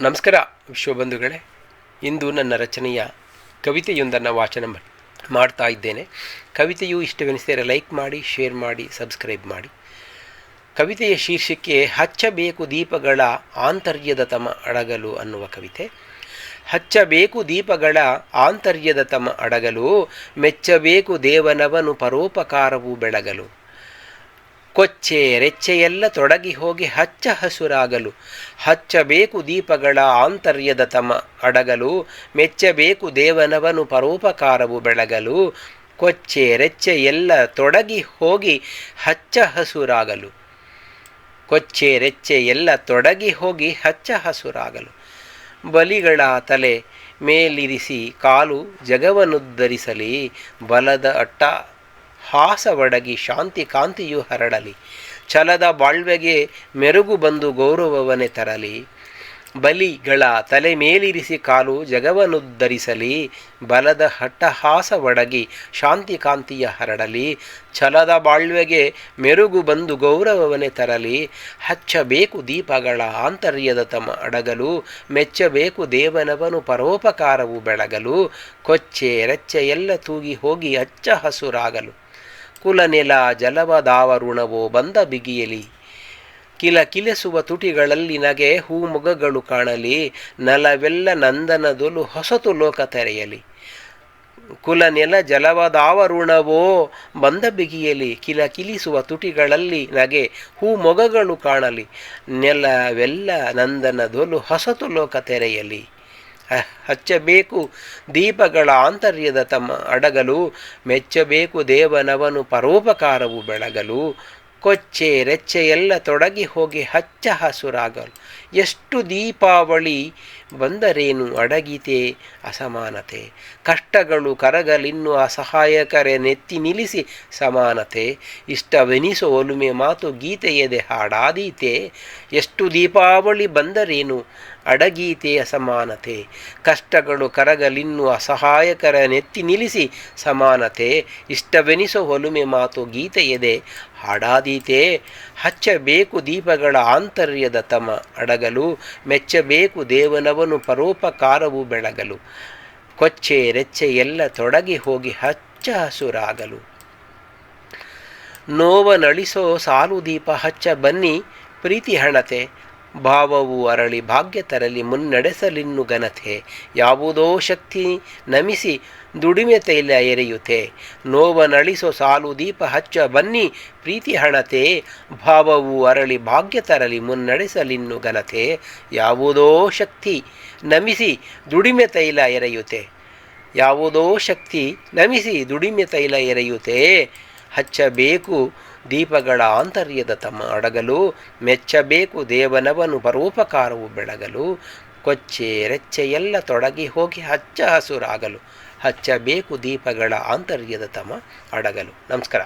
ನಮಸ್ಕಾರ, ವಿಶ್ವಬಂಧುಗಳೇ. ಇಂದು ನನ್ನ ರಚನೆಯ ಕವಿತೆಯೊಂದನ್ನು ವಾಚನ ಮಾಡ್ತಾ ಇದ್ದೇನೆ. ಕವಿತೆಯು ಇಷ್ಟವೆನಿಸಿದರೆ ಲೈಕ್ ಮಾಡಿ, ಶೇರ್ ಮಾಡಿ, ಸಬ್ಸ್ಕ್ರೈಬ್ ಮಾಡಿ. ಕವಿತೆಯ ಶೀರ್ಷಿಕೆ, ಹಚ್ಚಬೇಕು ದೀಪಗಳ ಆಂತರ್ಯದ ತಮ ಅಡಗಲು ಅನ್ನುವ ಕವಿತೆ. ಹಚ್ಚಬೇಕು ದೀಪಗಳ ಆಂತರ್ಯದ ತಮ ಅಡಗಲು, ಮೆಚ್ಚಬೇಕು ದೇವನವನು ಪರೋಪಕಾರವು ಬೆಳಗಲು. ಕೊಚ್ಚೆ ರೆಚ್ಚೆಯೆಲ್ಲ ತೊಡಗಿ ಹೋಗಿ ಹಚ್ಚ ಹಸುರಾಗಲು. ಹಚ್ಚಬೇಕು ದೀಪಗಳ ಆಂತರ್ಯದ ತಮ ಅಡಗಲು. ಮೆಚ್ಚಬೇಕು ದೇವನವನು ಪರೋಪಕಾರವು ಬೆಳಗಲು. ಕೊಚ್ಚೆ ರೆಚ್ಚೆ ಎಲ್ಲ ತೊಡಗಿ ಹೋಗಿ ಹಚ್ಚ ಹಸುರಾಗಲು. ಕೊಚ್ಚೆ ರೆಚ್ಚೆ ಎಲ್ಲ ತೊಡಗಿ ಹೋಗಿ ಹಚ್ಚ ಹಸುರಾಗಲು. ಬಲಿಗಳ ತಲೆ ಮೇಲಿರಿಸಿ ಕಾಲು ಜಗವನ್ನುದ್ಧರಿಸಲಿ ಬಲದ ಅಟ್ಟ ಹಾಸವಡಗಿ ಶಾಂತಿ ಕಾಂತಿಯು ಹರಡಲಿ. ಛಲದ ಬಾಳ್ವೆಗೆ ಮೆರುಗು ಬಂದು ಗೌರವವನೆ ತರಲಿ. ಬಲಿಗಳ ತಲೆ ಮೇಲಿರಿಸಿ ಕಾಲು ಜಗವನ್ನುದ್ಧರಿಸಲಿ ಬಲದ ಹಟ್ಟಹಾಸ ಒಡಗಿ ಶಾಂತಿ ಕಾಂತಿಯ ಹರಡಲಿ. ಛಲದ ಬಾಳ್ವೆಗೆ ಮೆರುಗು ಬಂದು ಗೌರವವನೆ ತರಲಿ. ಹಚ್ಚಬೇಕು ದೀಪಗಳ ಆಂತರ್ಯದ ತಮ ಅಡಗಲು. ಮೆಚ್ಚಬೇಕು ದೇವನವನು ಪರೋಪಕಾರವು ಬೆಳಗಲು. ಕೊಚ್ಚೆ ರೆಚ್ಚೆ ಎಲ್ಲ ತೂಗಿ ಹೋಗಿ ಹಚ್ಚ ಹಸುರಾಗಲು. ಕುಲನೆಲ ಜಲವದಾವರುಣವೋ ಬಂದ ಬಿಗಿಯಲಿ. ಕಿಲ ಕಿಲಿಸುವ ತುಟಿಗಳಲ್ಲಿ ನಗೆ ಹೂಮೊಗಗಳು ಕಾಣಲಿ, ನಲವೆಲ್ಲ ನಂದನದೊಲು ಹೊಸತು ಲೋಕ ತೆರೆಯಲಿ. ಕುಲ ನೆಲ ಜಲವದಾವರುಣವೋ ಬಂದ ಬಿಗಿಯಲಿ, ಕಿಲ ಕಿಲಿಸುವ ತುಟಿಗಳಲ್ಲಿ ನಗೆ ಹೂ ಮೊಗಗಳು ಕಾಣಲಿ, ನೆಲವೆಲ್ಲ ನಂದನದೊಲು ಹೊಸತು ಲೋಕ ತೆರೆಯಲಿ. ಹಚ್ಚಬೇಕು ದೀಪಗಳ ಆಂತರ್ಯದ ತಮ್ಮ ಅಡಗಲು, ಮೆಚ್ಚಬೇಕು ದೇವನವನು ಪರೋಪಕಾರವು ಬೆಳಗಲು, ಕೊಚ್ಚೆ ರೆಚ್ಚೆ ಎಲ್ಲ ತೊಡಗಿ ಹೋಗಿ ಹಚ್ಚ ಹಸುರಾಗಲು. ಎಷ್ಟು ದೀಪಾವಳಿ ಬಂದರೇನು ಅಡಗಿತೆ ಅಸಮಾನತೆ? ಕಷ್ಟಗಳು ಕರಗಲಿನ್ನು ಅಸಹಾಯಕರೆ ನೆತ್ತಿ ನಿಲ್ಲಿಸಿ ಸಮಾನತೆ. ಇಷ್ಟವೆನಿಸೋ ಒಲುಮೆ ಮಾತು ಗೀತೆಯದೆ ಹಾಡಾದೀತೆ. ಎಷ್ಟು ದೀಪಾವಳಿ ಬಂದರೇನು ಅಡಗೀತೆ ಅಸಮಾನತೆ? ಕಷ್ಟಗಳು ಕರಗಲಿನ್ನು ಅಸಹಾಯಕರ ನೆತ್ತಿ ನಿಲ್ಲಿಸಿ ಸಮಾನತೆ. ಇಷ್ಟವೆನಿಸೋ ಒಲುಮೆ ಮಾತು ಗೀತೆಯದೆ ಹಾಡಾದೀತೆ. ಹಚ್ಚಬೇಕು ದೀಪಗಳ ಆಂತರ್ಯದ ತಮ ಅಡಗಲು, ಮೆಚ್ಚಬೇಕು ದೇವನವನು ಪರೋಪಕಾರವು ಬೆಳಗಲು. ಕೊಚ್ಚೆ ರೆಚ್ಚೆ ಎಲ್ಲ ತೊಡಗಿ ಹೋಗಿ ಹಚ್ಚ ಹಸುರಾಗಲು. ನೋವನಳಿಸೋ ಸಾಲು ದೀಪ ಹಚ್ಚ ಬನ್ನಿ, ಪ್ರೀತಿ ಹಣತೆ. ಭಾವವು ಅರಳಿ ಭಾಗ್ಯ ತರಲಿ ಮುನ್ನಡೆಸಲಿನ್ನು ಘನತೆ. ಯಾವುದೋ ಶಕ್ತಿ ನಮಿಸಿ ದುಡಿಮೆ ತೈಲ ಎರೆಯುತ್ತೆ ನೋವನಳಿಸೋ ಸಾಲು ದೀಪ ಹಚ್ಚ ಬನ್ನಿ ಪ್ರೀತಿ ಹಣತೆ. ಭಾವವು ಅರಳಿ ಭಾಗ್ಯ ತರಲಿ ಮುನ್ನಡೆಸಲಿನ್ನು ಘನತೆ. ಯಾವುದೋ ಶಕ್ತಿ ನಮಿಸಿ ದುಡಿಮೆ ತೈಲ ಎರೆಯುತ್ತೆ ಯಾವುದೋ ಶಕ್ತಿ ನಮಿಸಿ ದುಡಿಮೆ ತೈಲ ಎರೆಯುತ್ತೆ ಹಚ್ಚಬೇಕು ದೀಪಗಳ ಆಂತರ್ಯದ ತಮ್ಮ ಅಡಗಲು, ಮೆಚ್ಚಬೇಕು ದೇವನವನು ಪರೋಪಕಾರವು ಬೆಳಗಲು, ಕೊಚ್ಚೆ ರೆಚ್ಚೆ ಎಲ್ಲ ತೊಡಗಿ ಹೋಗಿ ಹಚ್ಚ ಹಸುರಾಗಲು, ಹಚ್ಚಬೇಕು ದೀಪಗಳ ಆಂತರ್ಯದ ತಮ ಅಡಗಲು. ನಮಸ್ಕಾರ.